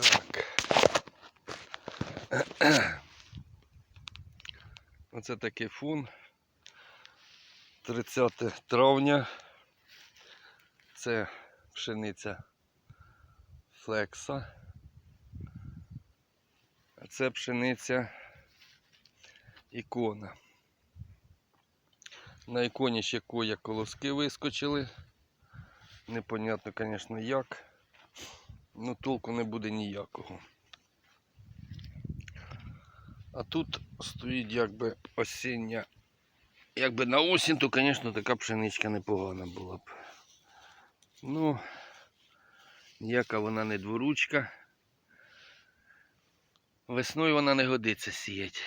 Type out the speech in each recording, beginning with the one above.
Так. Оце такий фун. 30 травня. Це пшениця флекса. А це пшениця ікона. На іконі ще коя колоски вискочили. Непонятно, звісно, як. Ну, толку не буде ніякого. А тут стоїть якби осіння. Якби на осінь, то, звісно, така пшеничка непогана була б. Ну, ніяка вона не дворучка. Весною вона не годиться сіять.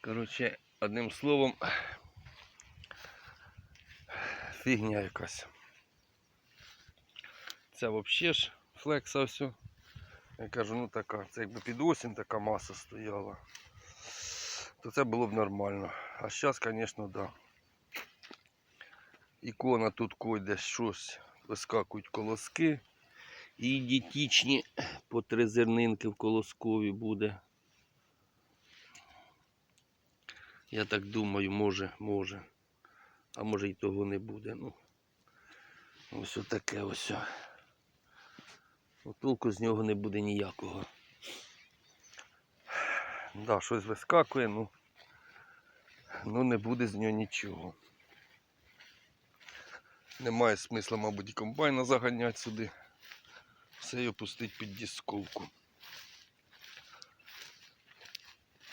Коротше, одним словом, фігня якась. Це взагалі ж флекса все. Я кажу, ну така, це якби під осінь така маса стояла. То це було б нормально. А зараз, звісно, да. Ікона тут койде щось, вискакують колоски. І дітічні по три зернинки в колоскові буде. Я так думаю, може, може. А може і того не буде. Ну, ось отаке ось. Ну, толку з нього не буде ніякого. Да, щось вискакує, ну, ну не буде з нього нічого. Немає смисла, мабуть, і комбайна заганяти сюди. Все його пустить під дисковку.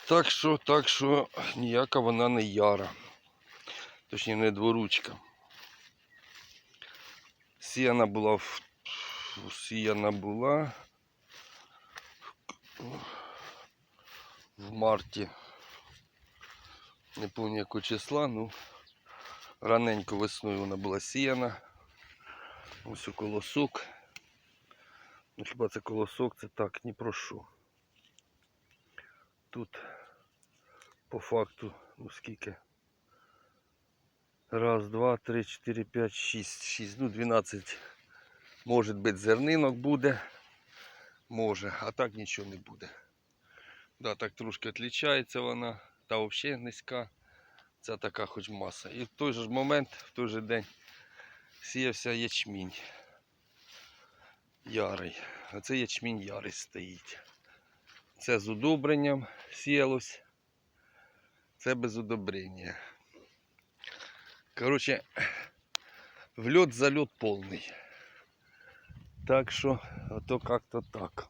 Так що, так що ніяка вона не яра. Точніше не дворучка. Сіяна була в сіяна була в марті. Не пам'ятаю якого числа, ну раненько весною вона була сіяна. Ось у колосок. Ну, хіба це колосок, це так, ні про що. Тут по факту, ну скільки? Раз, два, три, чотири, п'ять, шість, шість, ну 12 Може бути зернинок буде, може, а так нічого не буде. Да, так трошки відрізняється вона, та взагалі низька. Це така хоч маса. І в той же момент, в той же день сіявся ячмінь. Ярий. А це ячмінь ярий стоїть. Це з удобренням сіялось. Це без удобрення. Коротше, вльот зальот повний. Так що, ото як-то так.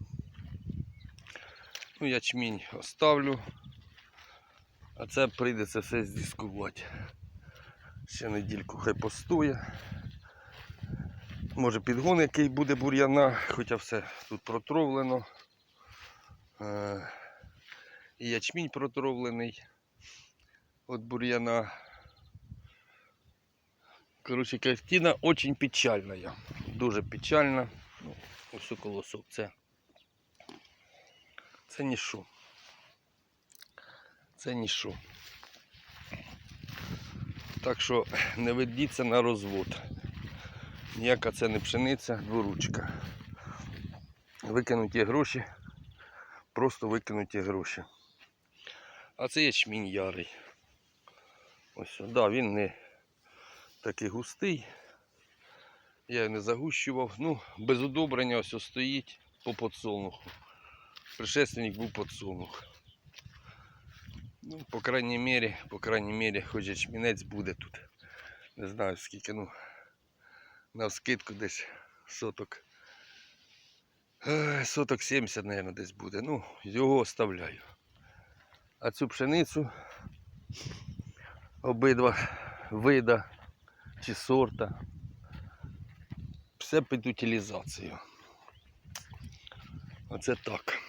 Ну, ячмінь оставлю. А це прийдеться все здискувати. Ще недільку хай постоє. Може підгон який буде бур'яна, хоча все тут протровлено. Е, І ячмінь протровлений від бур'яна. Коротше, картина очень печальна. Дуже печальна. Ну, ось колосок це. Це ніщо. Це ніщо. Так що не ведіться на розвод. Ніяка це не пшениця, дворучка. Викинуті гроші. Просто викинуті гроші. А це ячмінь ярий. Ось, да, він не такий густий. Я не загущував. Ну, без удобрення ось стоїть по подсолнуху. Предшественник був подсолнух. Ну, по крайній мірі, по крайній мірі, хоч ячмінець буде тут. Не знаю скільки, ну на вскидку десь соток. Соток 70, мабуть, десь буде. Ну, його оставляю. А цю пшеницю обидва вида чи сорта. Все під утилізацію. Оце так.